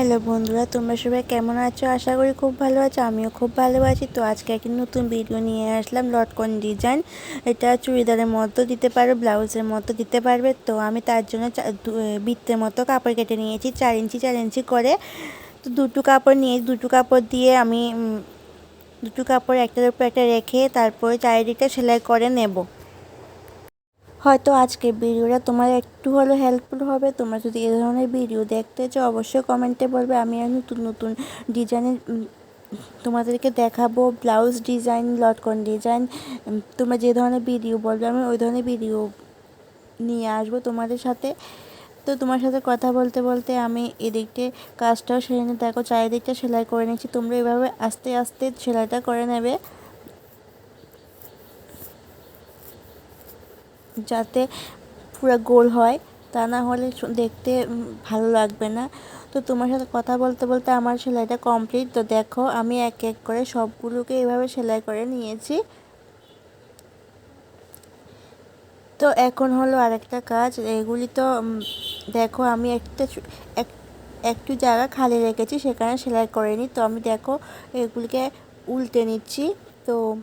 Hello বন্ধুরা, তোমরা সবাই কেমন আছো? আশা করি খুব ভালো আছো, আমিও খুব ভালো আছি। তো আজকে একটি নতুন ভিডিও নিয়ে আসলাম, লটকন ডিজাইন এটা চুড়িদারের মতো দিতে পারো, ব্লাউজের মতো দিতে পারবে। তো আমি তার জন্য বৃত্তের মতো কাপড় কেটে নিয়েছি, চার ইঞ্চি চার ইঞ্চি করে। তো দুটো কাপড় নিয়ে, দুটো কাপড় দিয়ে আমি দুটো কাপড় একটার উপর একটা রেখে তারপরে চারিদিকটা সেলাই করে নেব। হয়তো আজকে ভিডিওটা তোমার একটু হলেও হেল্পফুল হবে। তোমরা যদি এ ধরনের ভিডিও দেখতে চাও, অবশ্যই কমেন্টে বলবে। আমি আর নতুন নতুন ডিজাইনের তোমাদেরকে দেখাবো। ব্লাউজ ডিজাইন লটকন ডিজাইন তোমরা যে ধরনের ভিডিও বলবে, আমি ওই ধরনের ভিডিও নিয়ে আসব তোমাদের সাথে। তো তোমার সাথে কথা বলতে বলতে আমি এদিকটে কাজটাও সেরে নিয়ে দেখো, চারিদিকটা সেলাই করে নিচ্ছি তোমরা এভাবে আস্তে আস্তে সেলাইটা করে নেবে। যাতে পুরো গোল হয়, তা না হলে দেখতে ভালো লাগবে না। তো তোমার সাথে কথা বলতে বলতে আমার সেলাইটা কমপ্লিট তো দেখো, আমি এক এক করে সবগুলোকে এভাবে সেলাই করে নিয়েছি। তো এখন হলো আরেকটা কাজ। এগুলি তো দেখো, আমি একটা এক- একটু জায়গা খালি রেখেছি, সেখানে সেলাই করে করিনি তো আমি দেখো, এগুলিকে উল্টে নিচ্ছি। তো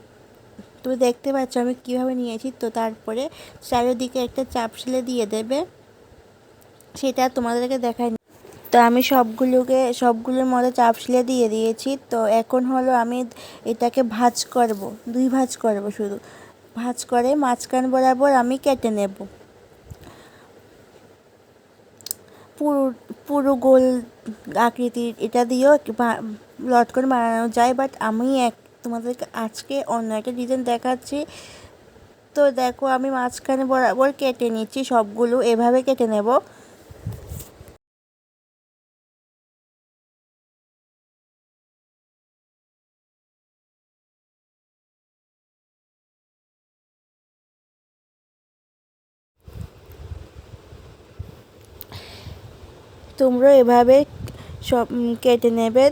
তুমি দেখতে পাচ্ছ, আমি কীভাবে নিয়েছি? তো তারপরে চারিদিকে একটা চাপ সেলাই দিয়ে দেবে। সেটা তোমাদেরকে দেখাই তো আমি সবগুলোকে, সবগুলোর মধ্যে চাপ সেলাই দিয়ে দিয়েছি। তো এখন হলো আমি এটাকে ভাঁজ করব, দুই ভাঁজ করব শুধু। ভাঁজ করে মাঝখান বরাবর আমি কেটে নেব। পুরো পুরো গোল আকৃতির এটা দিয়েও লটকন বানানো যায় বাট আমি এক তোমাদেরকে আজকে অন্য একটা ডিজাইন দেখাচ্ছি। তো দেখো, আমি মাঝখানে বরাবর কেটে নিচ্ছি সবগুলো। এভাবে কেটে নেব। তোমরা এভাবে সব কেটে নেবে।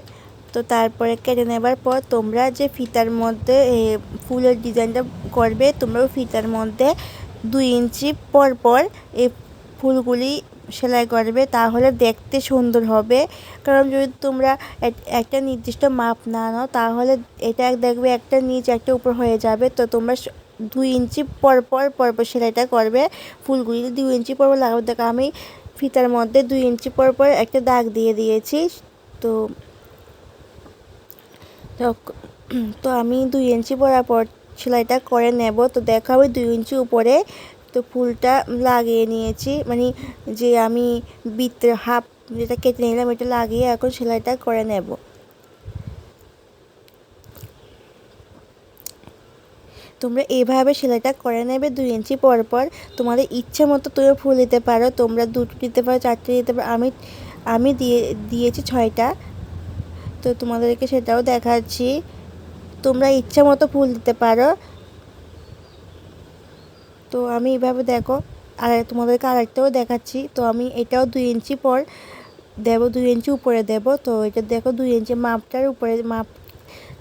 তো তারপরে কেটে নেবার পর তোমরা যে ফিতার মধ্যে ফুলের ডিজাইনটা করবে, তোমরাও ফিতার মধ্যে দুই ইঞ্চি পর পর এই ফুলগুলি সেলাই করবে, তাহলে দেখতে সুন্দর হবে। কারণ যদি তোমরা একটা নির্দিষ্ট মাপ না নাও, তাহলে এটা দেখবে একটা নিচ, একটা উপর হয়ে যাবে। তো তোমরা দুই ইঞ্চি পর পর পর সেলাইটা করবে। ফুলগুলি দুই ইঞ্চি পর লাগাবে দেখো আমি ফিতার মধ্যে দুই ইঞ্চি পর পর একটা দাগ দিয়ে দিয়েছি। তো তো আমি দুই ইঞ্চি বরাবর সেলাইটা করে নেব। তো দেখো আমি দুই ইঞ্চি উপরে তো ফুলটা লাগিয়ে নিয়েছি। মানে যে আমি বৃত্তের হাফ যেটা কেটে নিলাম এটা লাগিয়ে এখন সেলাইটা করে নেব। তোমরা এইভাবে সেলাইটা করে নেবে দুই ইঞ্চি পর পর তোমাদের ইচ্ছে মতো তুমি ফুল দিতে পারো, তোমরা দুটো দিতে পারো, চারটে দিতে পারো। আমি আমি দিয়ে, দিয়েছি ছয়টা। তো তোমাদেরকে সেটাও দেখাচ্ছি। তোমরা ইচ্ছা মতো ফুল দিতে পারো। তো আমি এভাবে দেখো, আর তোমাদেরকে আরেকটাও দেখাচ্ছি। তো আমি এটাও দুই ইঞ্চি পর দেব, দুই ইঞ্চি উপরে দেব। তো এটা দেখো দুই ইঞ্চি মাপটার উপরে, মাপ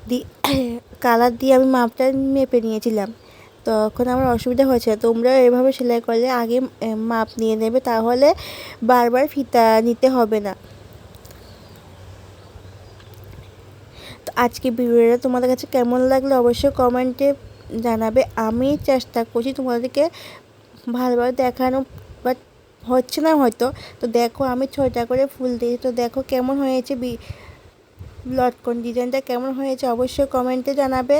দি, কালার দিয়ে আমি মাপটা মেপে নিয়েছিলাম। তখন আমার অসুবিধা হয়েছে। তোমরা এভাবে সেলাই করলে আগে মাপ নিয়ে নেবে, তাহলে বারবার ফিতা নিতে হবে না। আজকে ভিডিওটা তোমাদের কাছে কেমন লাগল অবশ্যই কমেন্টে জানাবে। আমি চেষ্টা করছি তোমাদেরকে ভালোভাবে দেখানো, বাট হচ্ছে না হয়তো। তো দেখো, আমি ছয়টা করে ফুল দিয়েছি। তো দেখো কেমন হয়েছে বি, লটকন ডিজাইনটা কেমন হয়েছে অবশ্যই কমেন্টে জানাবে।